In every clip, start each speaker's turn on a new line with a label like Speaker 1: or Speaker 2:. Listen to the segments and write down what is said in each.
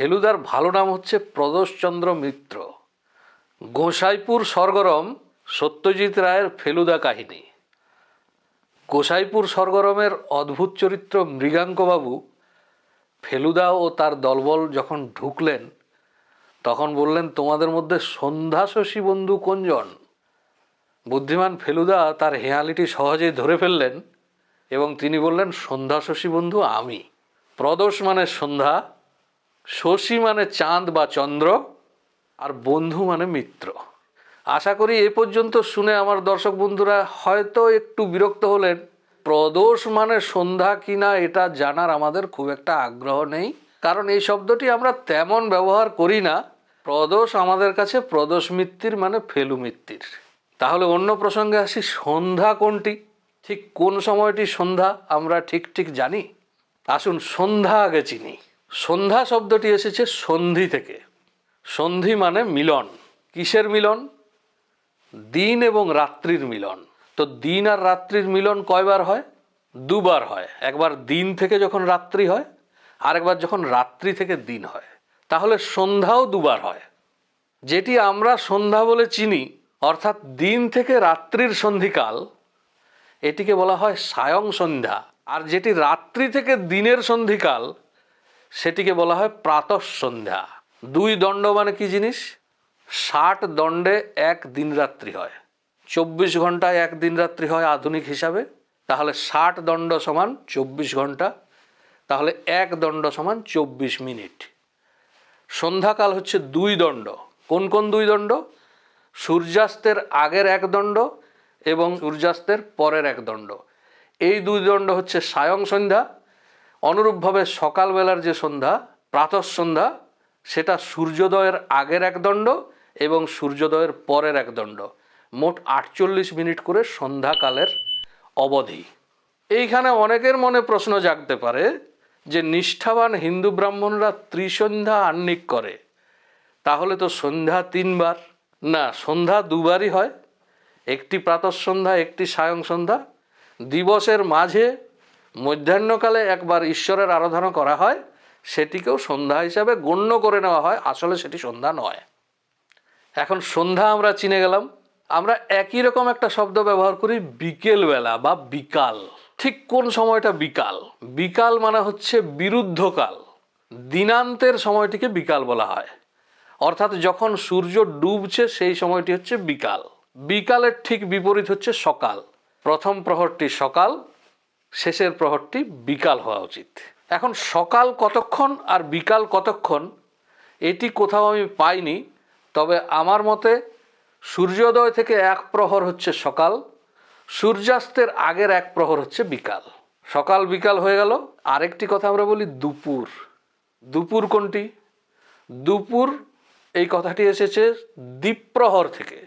Speaker 1: ফেলুদার ভালো নাম হচ্ছে প্রদোষচন্দ্র মিত্র। গোসাইপুর সরগরম সত্যজিৎ রায়ের ফেলুদা কাহিনী। গোসাইপুর সরগরমের অদ্ভুত চরিত্র মৃগাঙ্কবাবু ফেলুদা ও তার দলবল যখন ঢুকলেন, তখন বললেন, তোমাদের মধ্যে সন্ধ্যা শশী বন্ধু কোনজন? বুদ্ধিমান ফেলুদা তার হেয়ালিটি সহজেই ধরে ফেললেন এবং তিনি বললেন সন্ধ্যা শশী বন্ধু আমি। প্রদোষ মানে সন্ধ্যা শশী মানে চাঁদ বা চন্দ্র আর বন্ধু মানে মিত্র। আশা করি এ পর্যন্ত শুনে আমার দর্শক বন্ধুরা হয়তো একটু বিরক্ত হলেন। প্রদোষ মানে সন্ধ্যা কিনা এটা জানার আমাদের খুব একটা আগ্রহ নেই। কারণ এই শব্দটি আমরা তেমন ব্যবহার করি না। প্রদোষ আমাদের কাছে প্রদোষ মিত্তির মানে ফেলু মিত্তির। তাহলে অন্য প্রসঙ্গে আসি, সন্ধ্যা কোনটি? ঠিক কোন সময়টি সন্ধ্যা? আমরা ঠিক ঠিক জানি। আসুন সন্ধ্যা আগে চিনি। সন্ধ্যা শব্দটি এসেছে সন্ধি থেকে। সন্ধি মানে মিলন। কিসের মিলন? দিন এবং রাত্রির মিলন। তো দিন আর রাত্রির মিলন কয়বার হয়? দুবার হয়। একবার দিন থেকে যখন রাত্রি হয়, আরেকবার যখন রাত্রি থেকে দিন হয়। তাহলে সন্ধ্যাও দুবার হয়। যেটি আমরা সন্ধ্যা বলে চিনি, অর্থাৎ দিন থেকে রাত্রির সন্ধিকাল, এটিকে বলা হয় সায়ং সন্ধ্যা। আর যেটি রাত্রি থেকে দিনের সন্ধিকাল সেটিকে বলা হয় প্রাতঃ সন্ধ্যা দুই দণ্ড মানে কি জিনিস? ষাট দণ্ডে এক দিন রাত্রি হয়। চব্বিশ ঘন্টায় এক দিন রাত্রি হয় আধুনিক হিসাবে। তাহলে ষাট দণ্ড সমান চব্বিশ ঘণ্টা তাহলে এক দণ্ড সমান চব্বিশ মিনিট। সন্ধ্যাকাল হচ্ছে দুই দণ্ড। কোন কোন দুই দণ্ড? সূর্যাস্তের আগের এক দণ্ড এবং সূর্যাস্তের পরের এক দণ্ড। এই দুই দণ্ড হচ্ছে সায়ং সন্ধ্যা অনুরূপভাবে সকালবেলার যে সন্ধ্যা, প্রাতঃ সন্ধ্যা, সেটা সূর্যোদয়ের আগের এক দণ্ড এবং সূর্যোদয়ের পরের এক দণ্ড। মোট আটচল্লিশ মিনিট করে সন্ধ্যাকালের অবধি। এইখানে অনেকের মনে প্রশ্ন জাগতে পারে যে, নিষ্ঠাবান হিন্দু ব্রাহ্মণরা ত্রিসন্ধ্যা আহ্নিক করে, তাহলে তো সন্ধ্যা তিনবার। না, সন্ধ্যা দুবারই হয়। একটি প্রাতঃ সন্ধ্যা, একটি সায়ং সন্ধ্যা। দিবসের মাঝে মধ্যাহ্নকালে একবার ঈশ্বরের আরাধনা করা হয়, সেটিকেও সন্ধ্যা হিসাবে গণ্য করে নেওয়া হয়। আসলে সেটি সন্ধ্যা নয়। এখন সন্ধ্যা আমরা চিনে গেলাম। আমরা একই রকম একটা শব্দ ব্যবহার করি বিকেলবেলা বা বিকাল। ঠিক কোন সময়টা বিকাল? বিকাল মানে হচ্ছে বিরুদ্ধকাল। দিনান্তের সময়টিকে বিকাল বলা হয়। অর্থাৎ যখন সূর্য ডুবছে, সেই সময়টি হচ্ছে বিকাল। বিকালের ঠিক বিপরীত হচ্ছে সকাল। প্রথম প্রহরটি সকাল শেষের প্রহরটি বিকাল হওয়া উচিত। এখন সকাল কতক্ষণ আর বিকাল কতক্ষণ, এটি কোথাও আমি পাইনি, তবে আমার মতে সূর্যোদয় থেকে এক প্রহর হচ্ছে সকাল, সূর্যাস্তের আগের এক প্রহর হচ্ছে বিকাল। সকাল বিকাল হয়ে গেল, আরেকটি কথা আমরা বলি দুপুর। দুপুর কোনটি? দুপুর, এই কথাটি এসেছে দ্বীপ্রহর থেকে।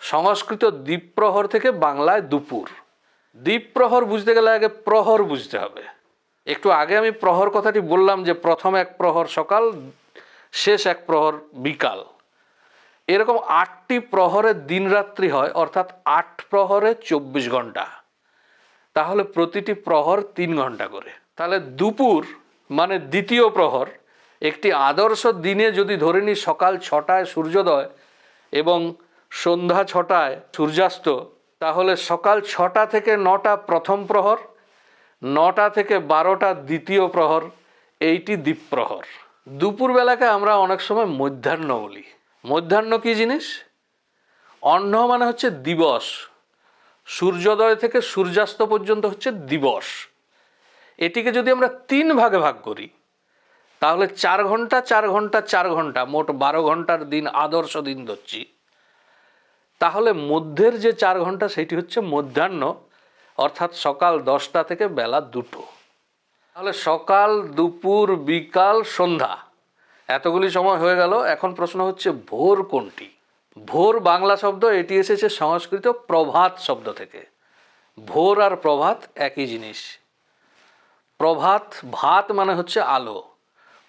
Speaker 1: সংস্কৃত দ্বীপ্রহর থেকে বাংলায় দুপুর। দ্বীপ্রহর বুঝতে গেলে আগে প্রহর বুঝতে হবে। একটু আগে আমি প্রহর কথাটি বললাম যে, প্রথম এক প্রহর সকাল, শেষ এক প্রহর বিকাল। এরকম আটটি প্রহরে দিনরাত্রি হয়, অর্থাৎ আট প্রহরে চব্বিশ ঘণ্টা। তাহলে প্রতিটি প্রহর তিন ঘণ্টা করে। তাহলে দুপুর মানে দ্বিতীয় প্রহর, একটি আদর্শ দিনে যদি ধরে নিই সকাল ছটায় সূর্যোদয় এবং সন্ধ্যা ছটায় সূর্যাস্ত তাহলে সকাল ছটা থেকে নটা প্রথম প্রহর, নটা থেকে বারোটা দ্বিতীয় প্রহর, এইটি দ্বীপ্রহর। দুপুরবেলাকে আমরা অনেক সময় মধ্যাহ্ন বলি। মধ্যাহ্ন কী জিনিস? অন্ন মানে হচ্ছে দিবস। সূর্যোদয় থেকে সূর্যাস্ত পর্যন্ত হচ্ছে দিবস। এটিকে যদি আমরা তিন ভাগে ভাগ করি, তাহলে চার ঘণ্টা চার ঘণ্টা চার ঘণ্টা, মোট বারো ঘণ্টার দিন, আদর্শ দিন ধরছি। তাহলে মধ্যের যে চার ঘণ্টা সেটি হচ্ছে মধ্যাহ্ন, অর্থাৎ সকাল দশটা থেকে বেলা দুটো। তাহলে সকাল, দুপুর, বিকাল, সন্ধ্যা, এতগুলি সময় হয়ে গেল। এখন প্রশ্ন হচ্ছে ভোর কোনটি? ভোর বাংলা শব্দ, এটি এসেছে সংস্কৃত প্রভাত শব্দ থেকে। ভোর আর প্রভাত একই জিনিস। প্রভাত ভাত মানে হচ্ছে আলো।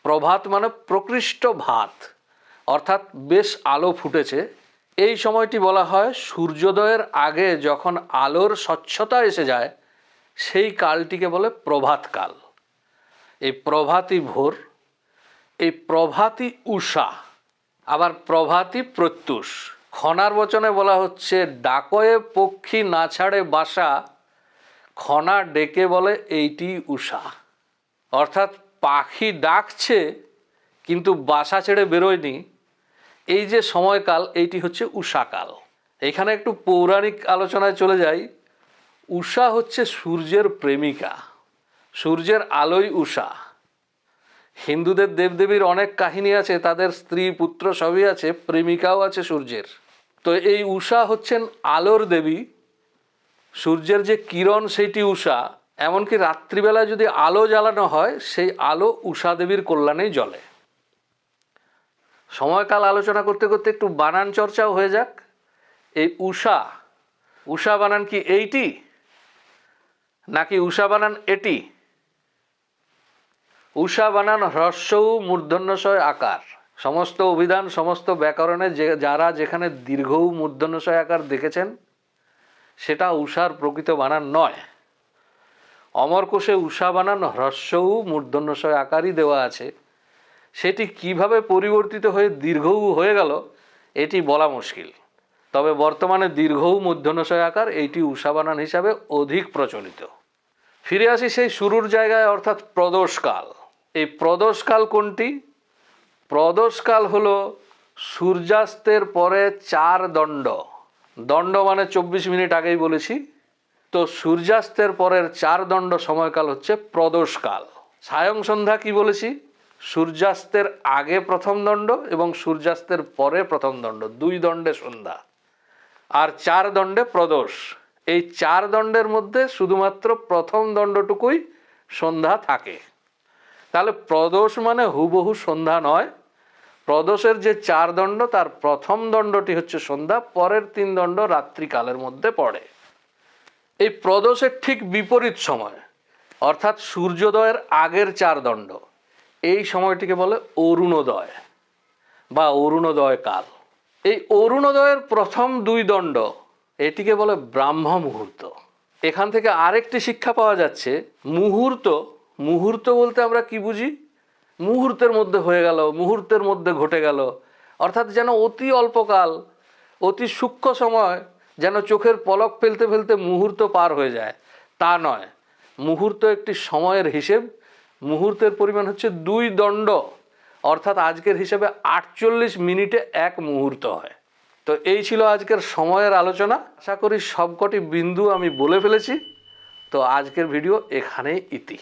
Speaker 1: প্রভাত মানে প্রকৃষ্ট ভাত। অর্থাৎ বেশ আলো ফুটেছে। এই সময়টি বলা হয় সূর্যোদয়ের আগে যখন আলোর স্বচ্ছতা এসে যায়, সেই কালটিকে বলে প্রভাতকাল এই প্রভাতী ভোর, এই প্রভাতী উষা, আবার প্রভাতী প্রত্যুষ, খনার বচনে বলা হচ্ছে ডাকয়ে পক্ষী না ছাড়ে বাসা, খনা ডেকে বলে এইটি উষা। অর্থাৎ পাখি ডাকছে, কিন্তু বাসা ছেড়ে বেরোয়নি এই যে সময়কাল, এইটি হচ্ছে উষাকাল। এখানে একটু পৌরাণিক আলোচনায় চলে যাই। উষা হচ্ছে সূর্যের প্রেমিকা, সূর্যের আলোই উষা। হিন্দুদের দেবদেবীর অনেক কাহিনী আছে, তাদের স্ত্রী, পুত্র সবই আছে, প্রেমিকাও আছে সূর্যের। তো এই উষা হচ্ছেন আলোর দেবী। সূর্যের যে কিরণ, সেইটি উষা। এমনকি রাত্রিবেলায় যদি আলো জ্বালানো হয়, সেই আলো উষা দেবীর কল্যাণেই জ্বলে। সময়কাল আলোচনা করতে করতে একটু বানান চর্চাও হয়ে যাক। এই উষা উষা বানান কি এইটি? নাকি উষা বানান এটি? উষা বানান হ্রস্বউ মূর্ধন্যশয় আকার। সমস্ত অভিধান, সমস্ত ব্যাকরণে যে, যারা যেখানে দীর্ঘউ মূর্ধন্যশয় আকার দেখেছেন, সেটা উষার প্রকৃত বানান নয়। অমরকোষে উষা বানান হ্রস্বউ মূর্ধন্যশয় আকারই দেওয়া আছে। সেটি কীভাবে পরিবর্তিত হয়ে দীর্ঘউ হয়ে গেল, এটি বলা মুশকিল। তবে বর্তমানে দীর্ঘউ মধ্যনশয় আকার এইটি উষা বানান হিসাবে অধিক প্রচলিত। ফিরে আসি সেই শুরুর জায়গায়, অর্থাৎ প্রদোষকাল। এই প্রদোষকাল কোনটি? প্রদোষকাল হলো সূর্যাস্তের পরে চার দণ্ড। দণ্ড মানে চব্বিশ মিনিট আগেই বলেছি। তো সূর্যাস্তের পরের চার দণ্ড সময়কাল হচ্ছে প্রদোষকাল। সায়ং সন্ধ্যা কি বলেছি? সূর্যাস্তের আগে প্রথম দণ্ড এবং সূর্যাস্তের পরে প্রথম দণ্ড। দুই দণ্ডে সন্ধ্যা আর চার দণ্ডে প্রদোষ। এই চার দণ্ডের মধ্যে শুধুমাত্র প্রথম দণ্ডটুকুই সন্ধ্যা থাকে। তাহলে প্রদোষ মানে হুবহু সন্ধ্যা নয়। প্রদোষের যে চার দণ্ড, তার প্রথম দণ্ডটি হচ্ছে সন্ধ্যা, পরের তিন দণ্ড রাত্রিকালের মধ্যে পড়ে। এই প্রদোষের ঠিক বিপরীত সময়, অর্থাৎ সূর্যোদয়ের আগের চার দণ্ড। এই সময়টিকে বলে অরুণোদয় বা অরুণোদয় কাল। এই অরুণোদয়ের প্রথম দুই দণ্ড এটিকে বলে ব্রাহ্ম মুহূর্ত। এখান থেকে আরেকটি শিক্ষা পাওয়া যাচ্ছে, মুহূর্ত। মুহূর্ত বলতে আমরা কি বুঝি? মুহূর্তের মধ্যে হয়ে গেল, মুহূর্তের মধ্যে ঘটে গেল। অর্থাৎ যেন অতি অল্পকাল অতি সূক্ষ্ম সময় যেন চোখের পলক ফেলতে ফেলতে মুহূর্ত পার হয়ে যায়। তা নয়, মুহূর্ত একটি সময়ের হিসেব। মুহূর্তের পরিমাণ হচ্ছে দুই দণ্ড। অর্থাৎ আজকের হিসেবে আটচল্লিশ মিনিটে এক মুহূর্ত হয়। তো এই ছিল আজকের সময়ের আলোচনা। আশা করি সবকটি বিন্দু আমি বলে ফেলেছি। তো আজকের ভিডিও এখানেই ইতি।